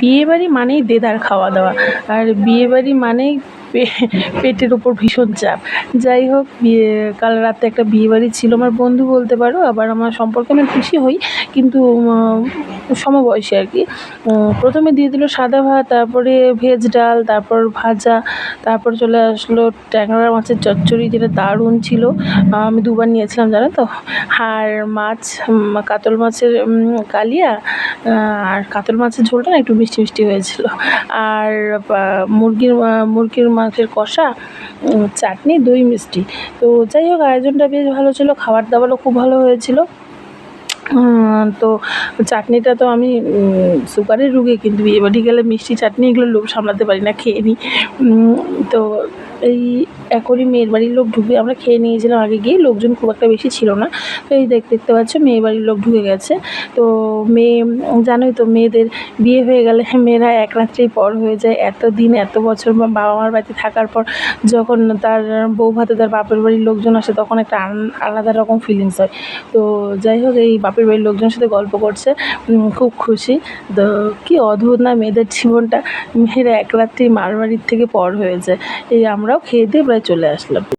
বিয়েবাড়ি মানেই দেদার খাওয়া দাওয়া আর বিয়েবাড়ি মানেই পেটের ওপর ভীষণ চাপ। যাই হোক, বিয়ে, কাল রাতে একটা বিয়েবাড়ি ছিল, আমার বন্ধু বলতে পারো, আবার আমার সম্পর্কে আমি খুশি হই, কিন্তু সমবয়সী আর কি। প্রথমে দিয়ে দিল সাদা ভাত, তারপরে ভেজ ডাল, তারপর ভাজা, তারপর চলে আসলো ট্যাংরা মাছের চচ্চড়ি, যেটা দারুণ ছিল। আমি দুবার নিয়েছিলাম, জানো তো? আর মাছ কাতল মাছের কালিয়া আর কাতল মাছের ঝোলটা না একটু মিষ্টি মিষ্টি হয়েছিল। আর মুরগির মুরগির মাছের কষা চাটনি দই মিষ্টি। তো যাই হোক, আয়োজনটা বেশ ভালো ছিল, খাবার দাবারও খুব ভালো হয়েছিল। তো চাটনিটা তো আমি সুগারের রুগী, কিন্তু বিয়েবাড়ি গেলে মিষ্টি চাটনি এগুলো লোভ সামলাতে পারি না, খেয়ে নিই। তো এই এখনই মেয়ের বাড়ির লোক ঢুকে আমরা খেয়ে নিয়েছিলাম আগে গিয়ে, লোকজন খুব একটা বেশি ছিল না। তো এই দেখ, দেখতে পাচ্ছ মেয়ের বাড়ির লোক ঢুকে গেছে। তো মেয়ে, জানোই তো মেয়েদের বিয়ে হয়ে গেলে মেয়েরা এক রাত্রেই পর হয়ে যায়। এত দিন, এত বছর বাবা মার বাড়িতে থাকার পর যখন তার বউ ভাতে তার বাপের বাড়ির লোকজন আসে, তখন একটা আলাদা রকম ফিলিংস হয়। তো যাই হোক, এই বাপের বাড়ির লোকজনের সাথে গল্প করছে খুব খুশি। তো কী অদ্ভুত না মেয়েদের জীবনটা। মেয়েরা এক রাত্রেই মার বাড়ির থেকে পর হয়ে যায়। এই আমরাও খেয়ে দিয়ে প্রায় চলে আসলাম।